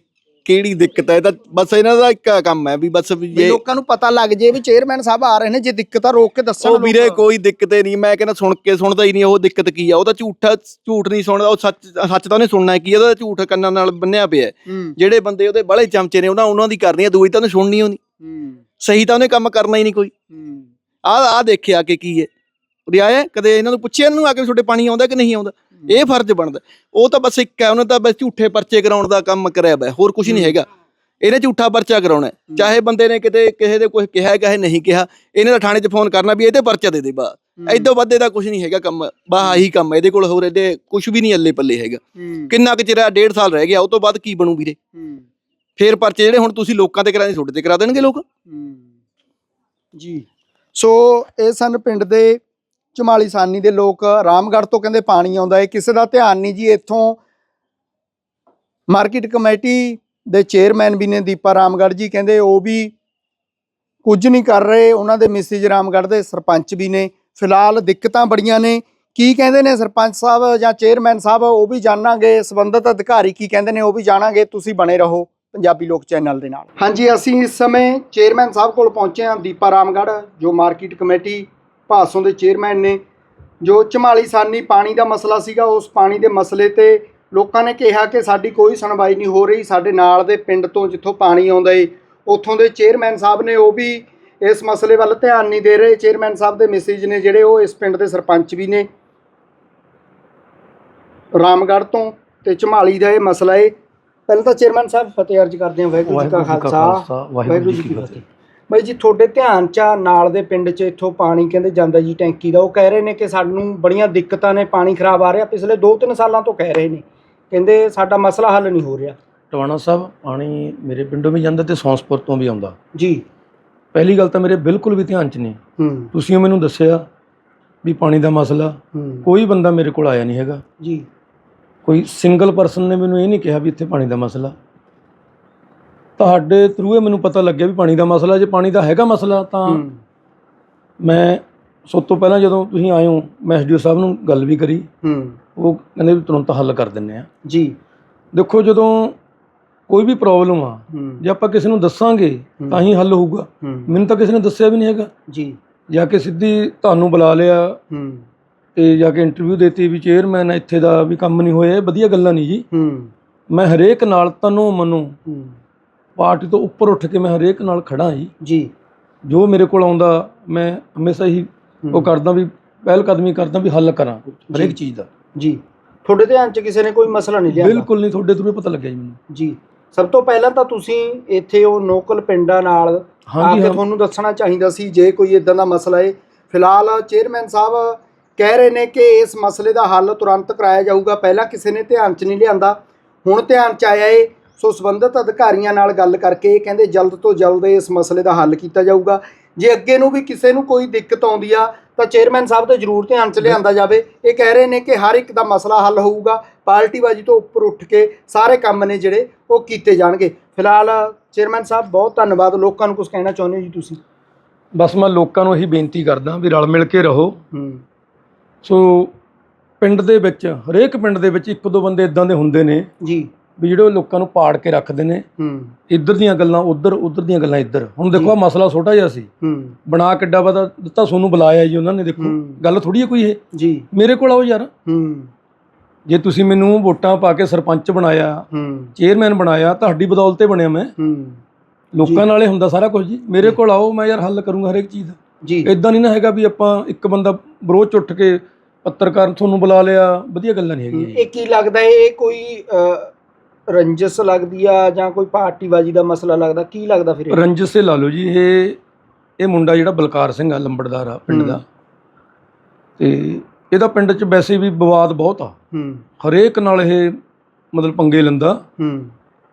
ਕਿਹੜੀ ਦਿੱਕਤ ਹੈ ਇਹ ਤਾਂ ਬਸ ਇਹਨਾਂ ਦਾ ਇੱਕ ਕੰਮ ਹੈ ਵੀ ਬਸ ਵੀ ਜੇ ਲੋਕਾਂ ਨੂੰ ਪਤਾ ਲੱਗ ਜੇ ਵੀ ਚੇਅਰਮੈਨ ਸਾਹਿਬ ਆ ਰਹੇ ਨੇ ਜੇ ਦਿੱਕਤ ਆ ਰੋਕ ਕੇ ਦੱਸਣ ਉਹ ਵੀਰੇ। ਕੋਈ ਦਿੱਕਤ ਹੀ ਨਹੀਂ ਮੈਂ ਕਹਿੰਦਾ ਸੁਣ ਕੇ ਸੁਣਦਾ ਹੀ ਨਹੀਂ ਉਹ ਦਿੱਕਤ ਕੀ ਆ? ਉਹ ਤਾਂ ਝੂਠਾ ਝੂਠ ਨਹੀਂ ਸੁਣਦਾ ਉਹ ਸੱਚ ਸੱਚ ਤਾਂ ਉਹਨੇ ਸੁਣਨਾ ਕੀ ਉਹਦਾ ਝੂਠ ਕੰਨਾਂ ਨਾਲ ਬੰਨਿਆ ਪਿਆ ਜਿਹੜੇ ਬੰਦੇ ਉਹਦੇ ਬਾਲੇ ਚਮਚੇ ਨੇ ਉਹਨਾਂ ਉਹਨਾਂ ਦੀ ਕਰਨੀ ਆ ਦੂਈ ਤਾਂ ਉਹਨੇ ਸੁਣਨੀ ਹੋਣੀ। ਸਹੀ ਤਾਂ ਉਹਨੇ ਕੰਮ ਕਰਨਾ ਹੀ ਨਹੀਂ ਕੋਈ। ਆ ਆ ਦੇਖਿਆ ਕਿ ਕੀ ਹੈ। ਆਇਆ ਕਦੇ ਇਹਨਾਂ ਨੂੰ ਪੁੱਛਿਆ ਇਹਨਾਂ ਨੂੰ ਆ ਕੇ ਤੁਹਾਡੇ ਪਾਣੀ ਆਉਂਦਾ ਕਿ ਨਹੀਂ ਆਉਂਦਾ? ਇਹ ਫਰਜ਼ ਬਣਦਾ। ਉਹ ਤਾਂ ਬਸ ਇੱਕ ਹੈ ਉਹਨੇ ਤਾਂ ਬਸ ਝੂਠੇ ਪਰਚੇ ਕਰਾਉਣ ਦਾ ਕੰਮ ਕਰਿਆ ਵਾ ਹੋਰ ਕੁਝ ਨਹੀਂ ਹੈਗਾ। ਇਹਨੇ ਝੂਠਾ ਪਰਚਾ ਕਰਾਉਣਾ। ਚਾਹੇ ਬੰਦੇ ਨੇ ਕਿਤੇ ਕਿਸੇ ਦੇ ਕੁਝ ਕਿਹਾ ਕਹੇ ਨਹੀਂ ਕਿਹਾ ਇਹਨੇ ਤਾਂ ਥਾਣੇ 'ਚ ਫੋਨ ਕਰਨਾ ਵੀ ਇਹ ਤੇ ਪਰਚਾ ਦੇ ਦੇ ਬਾ। ਐਦੋਂ ਵੱਧ ਇਹਦਾ ਕੁਝ ਨਹੀਂ ਹੈਗਾ ਕੰਮ ਬਾ ਆਹੀ ਕੰਮ ਇਹਦੇ ਕੋਲ ਹੋਰ ਇਹਦੇ ਕੁਝ ਵੀ ਨਹੀਂ ਅੱਲੇ ਪੱਲੇ ਹੈਗਾ। ਕਿੰਨਾ ਕੁ ਚਿਰ ਡੇਢ ਸਾਲ ਰਹਿ ਗਿਆ ਉਹ ਤੋਂ ਬਾਅਦ ਕੀ ਬਣੂ ਵੀਰੇ? ਫੇਰ ਪਰਚੇ ਜਿਹੜੇ ਹੁਣ ਤੁਸੀਂ ਲੋਕਾਂ ਤੇ ਕਰਾਉਂਦੇ ਤੁਹਾਡੇ ਤੇ ਕਰਾ ਦੇਣਗੇ ਲੋਕ। ਜੀ। ਸੋ ਇਹ ਸਨ ਪਿੰਡ ਦੇ ਚਮਾਲੀ ਸਾਨੀ ਦੇ ਲੋਕ ਰਾਮਗੜ੍ਹ ਤੋਂ ਕਹਿੰਦੇ ਪਾਣੀ ਆਉਂਦਾ ਹੈ ਕਿਸੇ ਦਾ ਧਿਆਨ ਨਹੀਂ ਜੀ ਇੱਥੋਂ। ਮਾਰਕੀਟ ਕਮੇਟੀ ਦੇ ਚੇਅਰਮੈਨ ਵੀ ਨੇ ਦੀਪਾ ਰਾਮਗੜ੍ਹ ਜੀ, ਕਹਿੰਦੇ ਉਹ ਵੀ ਕੁਝ ਨਹੀਂ ਕਰ ਰਹੇ, ਉਹਨਾਂ ਦੇ ਮਿਸਿਜ ਰਾਮਗੜ੍ਹ ਦੇ ਸਰਪੰਚ ਵੀ ਨੇ। ਫਿਲਹਾਲ ਦਿੱਕਤਾਂ ਬੜੀਆਂ ਨੇ। ਕੀ ਕਹਿੰਦੇ ਨੇ ਸਰਪੰਚ ਸਾਹਿਬ ਜਾਂ ਚੇਅਰਮੈਨ ਸਾਹਿਬ, ਉਹ ਵੀ ਜਾਣਾਂਗੇ। ਸੰਬੰਧਿਤ ਅਧਿਕਾਰੀ ਕੀ ਕਹਿੰਦੇ ਨੇ, ਉਹ ਵੀ ਜਾਣਾਂਗੇ। ਤੁਸੀਂ ਬਣੇ ਰਹੋ ਪੰਜਾਬੀ ਲੋਕ ਚੈਨਲ ਦੇ ਨਾਲ। ਹਾਂਜੀ, ਅਸੀਂ ਇਸ ਸਮੇਂ ਚੇਅਰਮੈਨ ਸਾਹਿਬ ਕੋਲ ਪਹੁੰਚੇ ਹਾਂ ਦੀਪਾ ਰਾਮਗੜ੍ਹ, ਜੋ ਮਾਰਕੀਟ ਕਮੇਟੀ ਭਾਸੋਂ ਦੇ ਚੇਅਰਮੈਨ ਨੇ। ਜੋ ਝਮਾਲੀ ਸਾਨੀ ਪਾਣੀ ਦਾ ਮਸਲਾ ਸੀਗਾ ਉਸ ਪਾਣੀ ਦੇ ਮਸਲੇ ਤੇ ਲੋਕਾਂ ਨੇ ਕਿਹਾ ਕਿ ਸਾਡੀ ਕੋਈ ਸੁਣਵਾਈ ਨਹੀਂ ਹੋ ਰਹੀ। ਸਾਡੇ ਨਾਲ ਦੇ ਪਿੰਡ ਤੋਂ ਜਿੱਥੋਂ ਪਾਣੀ ਆਉਂਦਾ ਏ ਉੱਥੋਂ ਦੇ ਚੇਅਰਮੈਨ ਸਾਹਿਬ ਨੇ ਉਹ ਵੀ ਇਸ ਮਸਲੇ ਵੱਲ ਧਿਆਨ ਨਹੀਂ ਦੇ ਰਹੇ। ਚੇਅਰਮੈਨ ਸਾਹਿਬ ਦੇ ਮੈਸੇਜ ਨੇ ਜਿਹੜੇ ਉਹ ਇਸ ਪਿੰਡ ਦੇ ਸਰਪੰਚ ਵੀ ਨੇ। ਰਾਮਗੜ੍ਹ ਤੋਂ ਤੇ ਝਮਾਲੀ ਦਾ ਇਹ ਮਸਲਾ ਏ। ਪਹਿਲਾਂ ਤਾਂ ਚੇਅਰਮੈਨ ਸਾਹਿਬ ਫਤਿਹ ਅਰਜ ਕਰਦੇ ਹਾਂ। ਵਾਹਿਗੁਰੂ ਜੀ ਕਾ ਖਾਲਸਾ। ਵਾਹਿਗੁਰੂ ਜੀ ਕੀ ਫਤਿਹ। ਬਾਈ ਜੀ ਤੁਹਾਡੇ ਧਿਆਨ ਚ ਆ, ਨਾਲ ਦੇ ਪਿੰਡ ਚ ਇੱਥੋਂ ਪਾਣੀ ਕਹਿੰਦੇ ਜਾਂਦਾ ਜੀ ਟੈਂਕੀ ਦਾ। ਉਹ ਕਹਿ ਰਹੇ ਨੇ ਕਿ ਸਾਨੂੰ ਬੜੀਆਂ ਦਿੱਕਤਾਂ ਨੇ ਪਾਣੀ ਖਰਾਬ ਆ ਰਿਹਾ। ਪਿਛਲੇ 2-3 ਸਾਲਾਂ ਤੋਂ ਕਹਿ ਰਹੇ ਨੇ। ਕਹਿੰਦੇ ਸਾਡਾ ਮਸਲਾ ਹੱਲ ਨਹੀਂ ਹੋ ਰਿਹਾ। ਟਵਾਣਾ ਸਾਹਿਬ ਪਾਣੀ ਮੇਰੇ ਪਿੰਡੋਂ ਵੀ ਜਾਂਦਾ ਤੇ ਸੌਂਸਪੁਰ ਤੋਂ ਵੀ ਆਉਂਦਾ। ਜੀ। ਪਹਿਲੀ ਗੱਲ ਤਾਂ ਮੇਰੇ ਬਿਲਕੁਲ ਵੀ ਧਿਆਨ 'ਚ ਨਹੀਂ। ਹੂੰ। ਤੁਸੀਂ ਮੈਨੂੰ ਦੱਸਿਆ ਵੀ ਪਾਣੀ ਦਾ ਮਸਲਾ। ਹੂੰ। ਕੋਈ ਬੰਦਾ ਮੇਰੇ ਕੋਲ ਆਇਆ ਨਹੀਂ ਹੈਗਾ। ਜੀ। ਕੋਈ ਸਿੰਗਲ ਪਰਸਨ ਨੇ ਮੈਨੂੰ ਇਹ ਨਹੀਂ ਕਿਹਾ ਵੀ ਇੱਥੇ ਪਾਣੀ ਦਾ ਮਸਲਾ। ਤੁਹਾਡੇ ਥਰੂ ਇਹ ਮੈਨੂੰ ਪਤਾ ਲੱਗਿਆ ਵੀ ਪਾਣੀ ਦਾ ਮਸਲਾ ਜੇ ਪਾਣੀ ਦਾ ਹੈਗਾ ਮਸਲਾ ਤਾਂ ਮੈਂ ਸਭ ਤੋਂ ਪਹਿਲਾਂ ਜਦੋਂ ਤੁਸੀਂ ਆਏ ਹੋ ਮੈਂ ਐਸਡੀਓ ਸਾਹਿਬ ਨੂੰ ਗੱਲ ਵੀ ਕਰੀ। ਹੂੰ। ਉਹ ਕਹਿੰਦੇ ਵੀ ਤੁਰੰਤ ਹੱਲ ਕਰ ਦਿੰਨੇ ਆ। ਜੀ। ਦੇਖੋ ਜਦੋਂ ਕੋਈ ਵੀ ਪ੍ਰੋਬਲਮ ਆ ਜੇ ਆਪਾਂ ਕਿਸੇ ਨੂੰ ਦੱਸਾਂਗੇ ਤਾਂ ਹੀ ਹੱਲ ਹੋਊਗਾ। ਮੈਨੂੰ ਤਾਂ ਕਿਸੇ ਨੇ ਦੱਸਿਆ ਵੀ ਨਹੀਂ ਹੈਗਾ। ਜੀ। ਜਾ ਕੇ ਸਿੱਧੀ ਤੁਹਾਨੂੰ ਬੁਲਾ ਲਿਆ। ਹੂੰ। ਤੇ ਜਾ ਕੇ ਇੰਟਰਵਿਊ ਦਿੱਤੀ ਵੀ ਚੇਅਰਮੈਨ ਇੱਥੇ ਦਾ ਵੀ ਕੰਮ ਨਹੀਂ ਹੋਇਆ ਵਧੀਆ ਗੱਲਾਂ ਨਹੀਂ ਜੀ। ਹੂੰ। ਮੈਂ ਹਰੇਕ ਨਾਲ ਤਨੋਂ ਮਨੋਂ ਹੂੰ। ਪਾਰਟੀ ਤੋਂ ਉੱਪਰ ਉੱਠ ਕੇ ਮੈਂ ਹਰੇਕ ਨਾਲ ਖੜਾ ਜੀ ਜੀ। ਜੋ ਮੇਰੇ ਕੋਲ ਆਉਂਦਾ ਮੈਂ ਹਮੇਸ਼ਾ ਹੀ ਉਹ ਕਰਦਾ ਵੀ ਪਹਿਲ ਕਦਮੀ ਕਰਦਾ ਵੀ ਹੱਲ ਕਰਾਂ। ਹਰੇਕ। ਚੀਜ਼ ਦਾ। ਜੀ। ਤੁਹਾਡੇ ਧਿਆਨ ਚ ਕਿਸੇ ਨੇ ਕੋਈ ਮਸਲਾ ਨਹੀਂ ਲਿਆ ਬਿਲਕੁਲ ਨਹੀਂ ਤੁਹਾਡੇ ਥਰੂ ਪਤਾ ਲੱਗਿਆ ਜੀ ਮੈਨੂੰ। ਜੀ। ਸਭ ਤੋਂ ਪਹਿਲਾਂ ਤਾਂ ਤੁਸੀਂ ਇੱਥੇ ਉਹ ਲੋਕਲ ਪਿੰਡਾਂ ਨਾਲ ਆ ਹਾਂਜੀ ਕੇ ਤੁਹਾਨੂੰ ਦੱਸਣਾ ਚਾਹੀਦਾ ਸੀ ਜੇ ਕੋਈ ਇਦਾਂ ਦਾ ਮਸਲਾ ਹੈ ਫਿਲਹਾਲ ਚੇਅਰਮੈਨ ਸਾਹਿਬ ਕਹਿ ਰਹੇ ਨੇ ਕਿ ਇਸ ਮਸਲੇ ਦਾ ਹੱਲ ਤੁਰੰਤ ਕਰਾਇਆ ਜਾਊਗਾ। ਪਹਿਲਾਂ ਕਿਸੇ ਨੇ ਧਿਆਨ 'ਚ ਨਹੀਂ ਲਿਆਂਦਾ। ਹੁਣ ਧਿਆਨ 'ਚ ਆਇਆ ਏ ਸੋ ਸੰਬੰਧਿਤ ਅਧਿਕਾਰੀਆਂ ਨਾਲ ਗੱਲ ਕਰਕੇ ਇਹ ਕਹਿੰਦੇ ਜਲਦ ਤੋਂ ਜਲਦ ਇਸ ਮਸਲੇ ਦਾ ਹੱਲ ਕੀਤਾ ਜਾਊਗਾ। ਜੇ ਅੱਗੇ ਨੂੰ ਵੀ ਕਿਸੇ ਨੂੰ ਕੋਈ ਦਿੱਕਤ ਆਉਂਦੀ ਆ ਤਾਂ ਚੇਅਰਮੈਨ ਸਾਹਿਬ ਦੇ ਜ਼ਰੂਰ ਧਿਆਨ 'ਚ ਲਿਆਂਦਾ ਜਾਵੇ। ਇਹ ਕਹਿ ਰਹੇ ਨੇ ਕਿ ਹਰ ਇੱਕ ਦਾ ਮਸਲਾ ਹੱਲ ਹੋਊਗਾ। ਪਾਰਟੀਬਾਜੀ ਤੋਂ ਉੱਪਰ ਉੱਠ ਕੇ ਸਾਰੇ ਕੰਮ ਨੇ ਜਿਹੜੇ ਉਹ ਕੀਤੇ ਜਾਣਗੇ। ਫਿਲਹਾਲ ਚੇਅਰਮੈਨ ਸਾਹਿਬ ਬਹੁਤ ਧੰਨਵਾਦ। ਲੋਕਾਂ ਨੂੰ ਕੁਝ ਕਹਿਣਾ ਚਾਹੁੰਦੇ ਹੋ ਜੀ ਤੁਸੀਂ? ਬਸ ਮੈਂ ਲੋਕਾਂ ਨੂੰ ਇਹੀ ਬੇਨਤੀ ਕਰਦਾ ਵੀ ਰਲ ਮਿਲ ਕੇ ਰਹੋ। ਹੂੰ। ਸੋ ਪਿੰਡ ਦੇ ਵਿੱਚ ਹਰੇਕ ਪਿੰਡ ਦੇ ਵਿੱਚ ਇੱਕ ਦੋ ਬੰਦੇ ਇਦਾਂ ਦੇ ਹੁੰਦੇ ਨੇ ਜੀ। ਵੀ ਜਿਹੜੇ ਉਹ ਲੋਕਾਂ ਨੂੰ ਪਾੜ ਕੇ ਰੱਖਦੇ ਨੇ ਹੂੰ। ਇੱਧਰ ਦੀਆਂ ਗੱਲਾਂ ਉੱਧਰ ਉੱਧਰ ਦੀਆਂ ਗੱਲਾਂ ਇੱਧਰ। ਹੁਣ ਦੇਖੋ। ਆ ਮਸਲਾ ਛੋਟਾ ਜਿਹਾ ਸੀ। ਹੂੰ। ਬਣਾ ਕਿੱਡਾ ਵਾ ਦਿੱਤਾ ਤੁਹਾਨੂੰ ਬੁਲਾਇਆ ਜੀ ਉਹਨਾਂ ਨੇ ਦੇਖੋ। ਹੂੰ। ਗੱਲ ਥੋੜੀ ਹੈ ਕੋਈ ਇਹ? ਜੀ। ਮੇਰੇ ਕੋਲ ਆਓ ਯਾਰ। ਹੂੰ। ਜੇ ਤੁਸੀਂ ਮੈਨੂੰ ਵੋਟਾਂ ਪਾ ਕੇ ਸਰਪੰਚ ਬਣਾਇਆ ਹੂੰ। ਚੇਅਰਮੈਨ ਬਣਾਇਆ ਤੁਹਾਡੀ ਬਦੌਲਤ ਤੇ ਬਣਿਆ ਮੈਂ। ਹੂੰ। ਲੋਕਾਂ ਨਾਲ ਹੁੰਦਾ ਸਾਰਾ ਕੁਝ ਜੀ। ਮੇਰੇ ਕੋਲ ਆਓ ਮੈਂ ਯਾਰ ਹੱਲ ਕਰੂੰਗਾ ਹਰੇਕ ਚੀਜ਼ ਦਾ। ਜੀ। ਇਦਾਂ ਨਹੀਂ ਨਾ ਹੈਗਾ ਵੀ ਆਪਾਂ ਇੱਕ ਬੰਦਾ ਬਰੋਚ ਉੱਠ ਕੇ ਪੱਤਰਕਾਰ ਤੁਹਾਨੂੰ ਬੁਲਾ ਲਿਆ ਵਧੀਆ ਗੱਲਾਂ ਨਹੀਂ ਹੈਗੀਆਂ। ਜੀ ਇਹ ਕੀ ਲੱਗਦਾ ਹੈ ਇਹ ਕੋਈ ਰੰਜਸ ਲੱਗਦੀ ਆ ਜਾਂ ਕੋਈ ਪਾਰਟੀਬਾਜੀ ਦਾ ਮਸਲਾ ਲੱਗਦਾ? ਕੀ ਲੱਗਦਾ ਫਿਰ ਇਹ? ਰੰਜਸ ਸੇ ਲਾ ਲਓ ਜੀ ਇਹ ਇਹ ਮੁੰਡਾ ਜਿਹੜਾ ਬਲਕਾਰ ਸਿੰਘ ਆ ਲੰਬੜਦਾਰ ਆ ਪਿੰਡ। ਦਾ। ਤੇ ਇਹਦਾ ਪਿੰਡ 'ਚ ਵੈਸੇ ਵੀ ਵਿਵਾਦ ਬਹੁਤ ਆ। ਹੂੰ। ਹਰੇਕ ਨਾਲ ਇਹ ਮਤਲਬ ਪੰਗੇ ਲੈਂਦਾ। ਹੂੰ।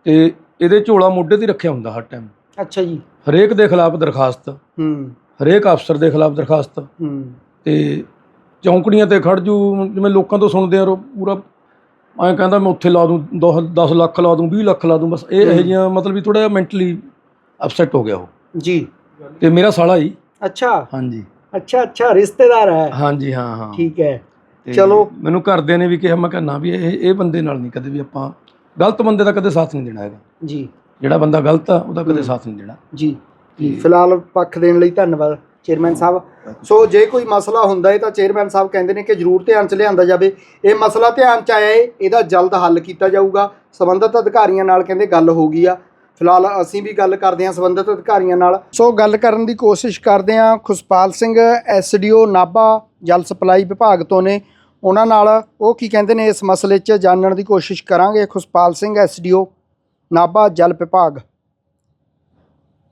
ਤੇ ਇਹਦੇ ਝੋਲਾ ਮੋਢੇ ਤੇ ਰੱਖਿਆ ਹੁੰਦਾ ਹਰ ਟਾਈਮ ਅੱਛਾ ਜੀ। ਹਰੇਕ ਦੇ ਖਿਲਾਫ ਦਰਖਾਸਤ। ਹੂੰ। ਹਰੇਕ ਅਫਸਰ ਦੇ ਖਿਲਾਫ ਦਰਖਾਸਤ। ਹੂੰ। ਤੇ ਚੌਂਕੜੀਆਂ ਤੇ ਖੜ ਜੂ ਜਿਵੇਂ ਲੋਕਾਂ ਤੋਂ ਸੁਣਦੇ ਆ ਰੋ- ਪੂਰਾ ਐਂ ਕਹਿੰਦਾ ਮੈਂ ਉੱਥੇ ਲਾ ਦੂੰ 10 ਲੱਖ ਲਾ ਦੂੰ 20 ਲੱਖ ਲਾ ਦੂੰ ਬਸ ਇਹ ਇਹੋ ਜਿਹੀਆਂ ਮਤਲਬ ਵੀ ਥੋੜਾ ਜਿਹਾ ਮੈਂਟਲੀ ਅਪਸੈਟ ਹੋ ਗਿਆ ਉਹ। ਜੀ। ਤੇ ਮੇਰਾ ਸਾਲਾ ਹੀ ਅੱਛਾ। ਹਾਂਜੀ। ਅੱਛਾ ਅੱਛਾ ਰਿਸ਼ਤੇਦਾਰ ਹੈ। ਹਾਂਜੀ ਹਾਂ ਹਾਂ। ਠੀਕ ਹੈ। ਤੇ ਚਲੋ। ਮੈਨੂੰ ਘਰਦਿਆਂ ਨੇ ਵੀ ਕਿਹਾ ਮੈਂ ਕਿਹਾ ਨਾ ਵੀ ਇਹ ਇਹ ਬੰਦੇ ਨਾਲ ਨਹੀਂ ਕਦੇ ਵੀ ਆਪਾਂ ਗਲਤ ਬੰਦੇ ਦਾ ਕਦੇ ਸਾਥ ਨਹੀਂ ਦੇਣਾ ਹੈਗਾ। ਜੀ। ਜਿਹੜਾ ਬੰਦਾ ਗਲਤ ਆ ਉਹਦਾ ਕਦੇ। ਸਾਥ ਨਹੀਂ ਦੇਣਾ। ਜੀ। ਫਿਲਹਾਲ ਪੱਖ ਦੇਣ ਲਈ ਧੰਨਵਾਦ। ਚੇਅਰਮੈਨ ਸਾਹਿਬ। ਸੋ ਜੇ ਕੋਈ ਮਸਲਾ ਹੁੰਦਾ ਹੈ ਤਾਂ ਚੇਅਰਮੈਨ ਸਾਹਿਬ ਕਹਿੰਦੇ ਨੇ ਕਿ ਜ਼ਰੂਰ ਧਿਆਨ 'ਚ ਲਿਆਂਦਾ ਜਾਵੇ। ਇਹ ਮਸਲਾ ਧਿਆਨ 'ਚ ਆਇਆ ਏ, ਇਹਦਾ ਜਲਦ ਹੱਲ ਕੀਤਾ ਜਾਊਗਾ। ਸੰਬੰਧਿਤ ਅਧਿਕਾਰੀਆਂ ਨਾਲ ਕਹਿੰਦੇ ਗੱਲ ਹੋ ਗਈ ਆ। ਫਿਲਹਾਲ ਅਸੀਂ ਵੀ ਗੱਲ ਕਰਦੇ ਹਾਂ ਸੰਬੰਧਿਤ ਅਧਿਕਾਰੀਆਂ ਨਾਲ। ਸੋ ਗੱਲ ਕਰਨ ਦੀ ਕੋਸ਼ਿਸ਼ ਕਰਦੇ ਹਾਂ। ਖੁਸ਼ਪਾਲ ਸਿੰਘ ਐਸਡੀਓ ਨਾਭਾ ਜਲ ਸਪਲਾਈ ਵਿਭਾਗ ਤੋਂ ਨੇ। ਉਹਨਾਂ ਨਾਲ ਉਹ ਕੀ ਕਹਿੰਦੇ ਨੇ ਇਸ ਮਸਲੇ 'ਚ ਜਾਣਨ ਦੀ ਕੋਸ਼ਿਸ਼ ਕਰਾਂਗੇ। ਖੁਸ਼ਪਾਲ ਸਿੰਘ ਐਸਡੀਓ ਨਾਭਾ ਜਲ ਵਿਭਾਗ।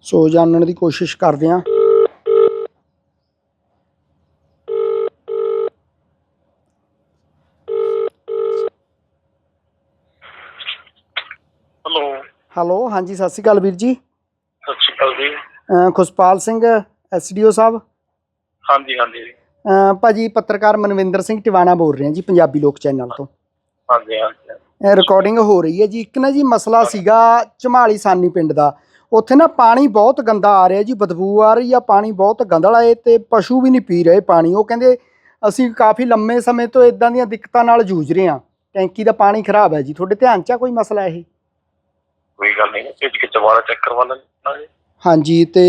ਸੋ ਜਾਣਨ ਦੀ ਕੋਸ਼ਿਸ਼ ਕਰਦੇ ਹਾਂ। ਹੈਲੋ ਹਾਂਜੀ ਸਤਿ ਸ਼੍ਰੀ ਅਕਾਲ ਵੀਰ ਜੀ। ਸਤਿ ਸ਼੍ਰੀ ਅਕਾਲ ਜੀ। ਅਹ ਖੁਸ਼ਪਾਲ ਸਿੰਘ ਐਸਡੀਓ ਸਾਹਿਬ। ਹਾਂਜੀ ਹਾਂਜੀ। ਅਹ ਭਾਜੀ ਪੱਤਰਕਾਰ ਮਨਵਿੰਦਰ ਸਿੰਘ ਟਿਵਾਣਾ ਬੋਲ ਰਹੇ ਜੀ ਪੰਜਾਬੀ ਲੋਕ ਚੈਨਲ ਤੋਂ। ਹਾਂਜੀ ਹਾਂਜੀ। ਇਹ ਰਿਕਾਰਡਿੰਗ ਹੋ ਰਹੀ ਹੈ ਜੀ। ਇੱਕ ਨਾ ਜੀ ਮਸਲਾ ਸੀਗਾ ਝਮਾਲੀ ਸਾਨੀ ਪਿੰਡ ਦਾ। ਉੱਥੇ ਨਾ ਪਾਣੀ ਬਹੁਤ ਗੰਦਾ ਆ ਰਿਹਾ ਜੀ ਬਦਬੂ ਆ ਰਹੀ ਆ ਪਾਣੀ ਬਹੁਤ ਗੰਦਲਾ ਹੈ ਤੇ ਪਸ਼ੂ ਵੀ ਨਹੀਂ ਪੀ ਰਹੇ ਪਾਣੀ। ਉਹ ਕਹਿੰਦੇ ਅਸੀਂ ਕਾਫੀ ਲੰਮੇ ਸਮੇਂ ਤੋਂ ਇਦਾਂ ਦੀਆਂ ਦਿੱਕਤਾਂ ਨਾਲ ਜੂਝ ਰਹੇ ਹਾਂ। ਟੈਂਕੀ ਦਾ ਪਾਣੀ ਖਰਾਬ ਹੈ ਜੀ। ਤੁਹਾਡੇ ਧਿਆਨ 'ਚ ਆ ਕੋਈ ਮਸਲਾ ਇਹ? ਕੋਈ ਗੱਲ ਨਹੀਂ ਭੇਜ ਕੇ ਦੁਬਾਰਾ ਚੈੱਕ ਕਰਵਾ ਲੈਣਾ ਜੀ। ਹਾਂਜੀ ਤੇ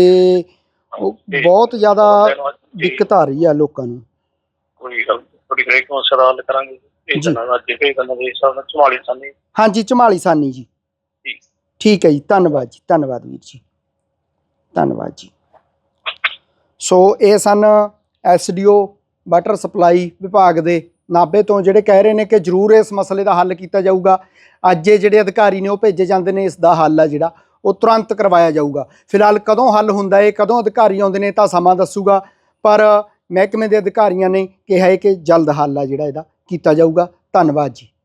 ਉਹ ਬਹੁਤ ਜ਼ਿਆਦਾ ਨੂੰ ਦਿੱਕਤ ਆ ਰਹੀ ਆ ਲੋਕਾਂ ਨੂੰ। ਕੋਈ ਗੱਲ ਨੀ, ਥੋੜੀ ਸਮੱਸਿਆ ਦਾ ਹੱਲ ਕਰਾਂਗੇ। ਇਹ ਜੀ। ਜਨਾ ਅੱਜ ਭੇਜ ਦੇਣਾ ਦੇ ਹਿਸਾਬ ਨਾਲ ਸੰਭਾਲੀ ਸਾਨੀ। ਹਾਂਜੀ ਝਮਾਲੀ ਸਾਨੀ ਜੀ। ਠੀਕ। ਠੀਕ ਹੈ ਜੀ ਧੰਨਵਾਦ ਜੀ ਧੰਨਵਾਦ ਵੀਰ ਜੀ। ਧੰਨਵਾਦ ਜੀ। ਸੋ ਇਹ ਸਨ ਐਸਡੀਓ ਵਾਟਰ ਸਪਲਾਈ ਵਿਭਾਗ ਦੇ ਨਾਭੇ ਤੋਂ ਜਿਹੜੇ ਕਹਿ ਰਹੇ ਨੇ ਕਿ ਜ਼ਰੂਰ ਇਸ ਮਸਲੇ ਦਾ ਹੱਲ ਕੀਤਾ ਜਾਊਗਾ। ਅੱਜ ਇਹ ਜਿਹੜੇ ਅਧਿਕਾਰੀ ਨੇ ਉਹ ਭੇਜੇ ਜਾਂਦੇ ਨੇ, ਇਸ ਦਾ ਹੱਲ ਆ ਜਿਹੜਾ, ਉਹ ਤੁਰੰਤ ਕਰਵਾਇਆ ਜਾਊਗਾ। ਫਿਲਹਾਲ ਕਦੋਂ ਹੱਲ ਹੁੰਦਾ ਹੈ, ਕਦੋਂ ਅਧਿਕਾਰੀ ਆਉਂਦੇ ਨੇ ਤਾਂ ਸਮਾਂ ਦੱਸੂਗਾ, ਪਰ ਮਹਿਕਮੇ ਦੇ ਅਧਿਕਾਰੀਆਂ ਨੇ ਕਿਹਾ ਹੈ ਕਿ ਜਲਦ ਹੱਲ ਆ ਜਿਹੜਾ, ਇਹਦਾ ਕੀਤਾ ਜਾਊਗਾ। ਧੰਨਵਾਦ ਜੀ।